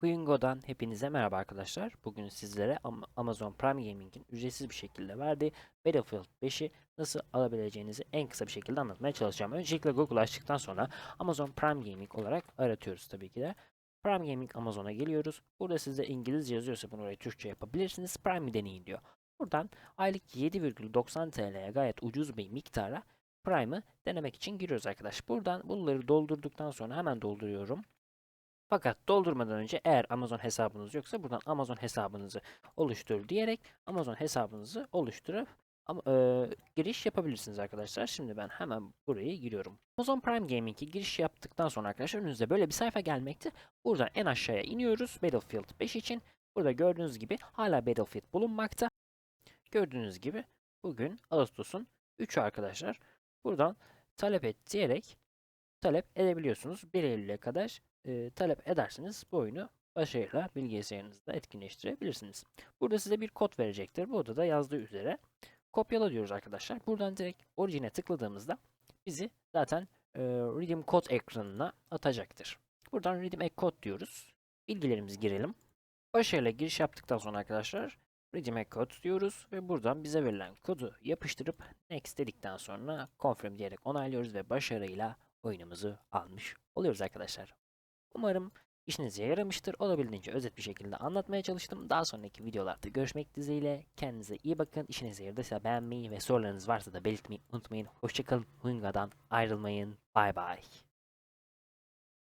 Huyingo'dan hepinize merhaba arkadaşlar. Bugün sizlere Am- Amazon Prime Gaming'in ücretsiz bir şekilde verdiği Battlefield 5'i nasıl alabileceğinizi en kısa bir şekilde anlatmaya çalışacağım. Öncelikle Google açtıktan sonra Amazon Prime Gaming olarak aratıyoruz tabii ki de. Prime Gaming Amazon'a geliyoruz. Burada sizde İngilizce yazıyorsa bunu oraya Türkçe yapabilirsiniz. Prime'i deneyin diyor. Buradan aylık 7,90 TL'ye gayet ucuz bir miktara Prime'ı denemek için giriyoruz arkadaş. Buradan bunları doldurduktan sonra hemen dolduruyorum. Fakat doldurmadan önce eğer Amazon hesabınız yoksa buradan Amazon hesabınızı oluştur diyerek Amazon hesabınızı oluşturup ama, e, giriş yapabilirsiniz arkadaşlar. Şimdi ben hemen buraya giriyorum. Amazon Prime Gaming'e giriş yaptıktan sonra arkadaşlar önünüzde böyle bir sayfa gelmekte. Buradan en aşağıya iniyoruz Battlefield 5 için. Burada gördüğünüz gibi hala Battlefield bulunmakta. Gördüğünüz gibi bugün Ağustos'un 3'ü arkadaşlar. Buradan talep et diyerek talep edebiliyorsunuz. 1 Eylül'e kadar e, talep ederseniz bu oyunu başarıyla bilgisayarınızda etkinleştirebilirsiniz. Burada size bir kod verecektir. Burada da yazdığı üzere kopyala diyoruz arkadaşlar. Buradan direkt orijine tıkladığımızda bizi zaten e, Redeem Code ekranına atacaktır. Buradan Redeem Ek Code diyoruz. Bilgilerimizi girelim. Başarıyla giriş yaptıktan sonra arkadaşlar Redeem Ek Code diyoruz ve buradan bize verilen kodu yapıştırıp Next dedikten sonra Confirm diyerek onaylıyoruz ve başarıyla oyunumuzu almış oluyoruz arkadaşlar. Umarım işinize yaramıştır. Olabildiğince özet bir şekilde anlatmaya çalıştım. Daha sonraki videolarda görüşmek dileğiyle. Kendinize iyi bakın. İşinize yaradıysa beğenmeyi ve sorularınız varsa da belirtmeyi unutmayın. Hoşçakalın. Hunga'dan ayrılmayın. Bay bay.